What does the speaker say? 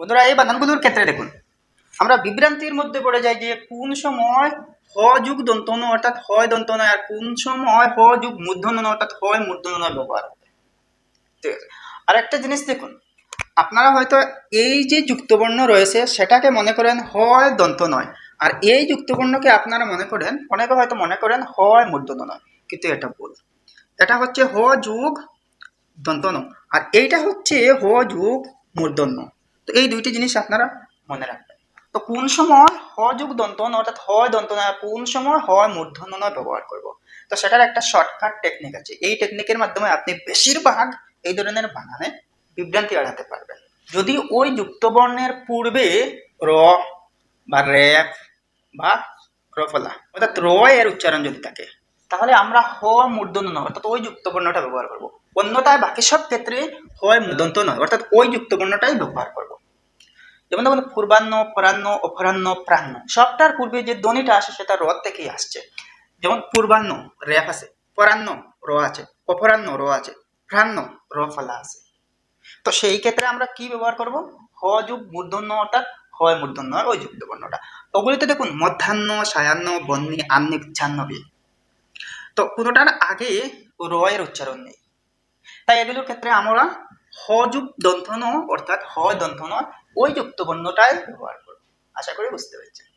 বন্ধুরা, এই বানানগুলোর ক্ষেত্রে দেখুন, আমরা বিভ্রান্তির মধ্যে পড়ে যাই যে কোন সময় হ যুগ দন্তন অর্থাৎ হয় দন্তন আর কোন সময় হ যুগ মূর্ধন্য অর্থাৎ হয় মূর্ধন্য ব্যবহার। ঠিক আছে? আর একটা জিনিস দেখুন, আপনারা হয়তো এই যে যুক্তবর্ণ রয়েছে সেটাকে মনে করেন হয় দন্ত নয় আর এই যুক্তবর্ণকে আপনারা মনে করেন, অনেকে হয়তো মনে করেন হয় মূর্ধন্য নয় কিন্তু এটা ভুল। এটা হচ্ছে হ যুগ দন্তন আর এইটা হচ্ছে হ যুগ মূর্ধন্য তো এই দুইটি জিনিস আপনারা মনে রাখবেন। তো কোন সময় হ যুগ দন্তন অর্থাৎ হয় দন্তন কোন সময় হয় মূর্ধন্য নয় ব্যবহার করব? তো সেটার একটা শর্টকাট টেকনিক আছে। এই টেকনিকের মাধ্যমে আপনি বেশিরভাগ এই ধরনের বানানে বিভ্রান্তি এড়াতে পারবেন। যদি ওই যুক্তবর্ণের পূর্বে র বা র্যাপ বা রফলা, অর্থাৎ র এর উচ্চারণ যদি থাকে, তাহলে আমরা হ মূর্ধন্য নয় অর্থাৎ ওই যুক্তবর্ণটা ব্যবহার করব। অন্যথায় বাকি সব ক্ষেত্রে হয় মূর্ধন্ত নয় অর্থাৎ ওই যুক্তবর্ণটাই ব্যবহার করব। যেমন দেখুন, পূর্বাহ্ন, পরাহ্ন, অপরাহ্ন, প্রাহ্ন, সবটার পূর্বে যে ধ্বনিটা আসে সেটা র থেকেই আসছে। যেমন পূর্বাহ্ন র্যাপ আছে, পরাহ্ন, র আছে, অপরাহ্ন, র আছে, প্রাহ্ন, র ফলা আছে। তো সেই ক্ষেত্রে আমরা কি ব্যবহার করব? হ যুগ মূর্ধন্য অর্থাৎ হয় মূর্ধন্য ওই যুক্ত বর্ণটা ওগুলিতে দেখুন, মধ্যাহ্ন, সায়াহ্ন, বন্যি আন্নিক জাহ্নবী তো কোনোটার আগে র এর উচ্চারণ নেই। তাই এগুলোর ক্ষেত্রে আমরা হ দন্তন অর্থাৎ হ দন্তন ওই যুক্ত বর্ণটাই ব্যবহার করব। আশা করি বুঝতে পেরেছেন।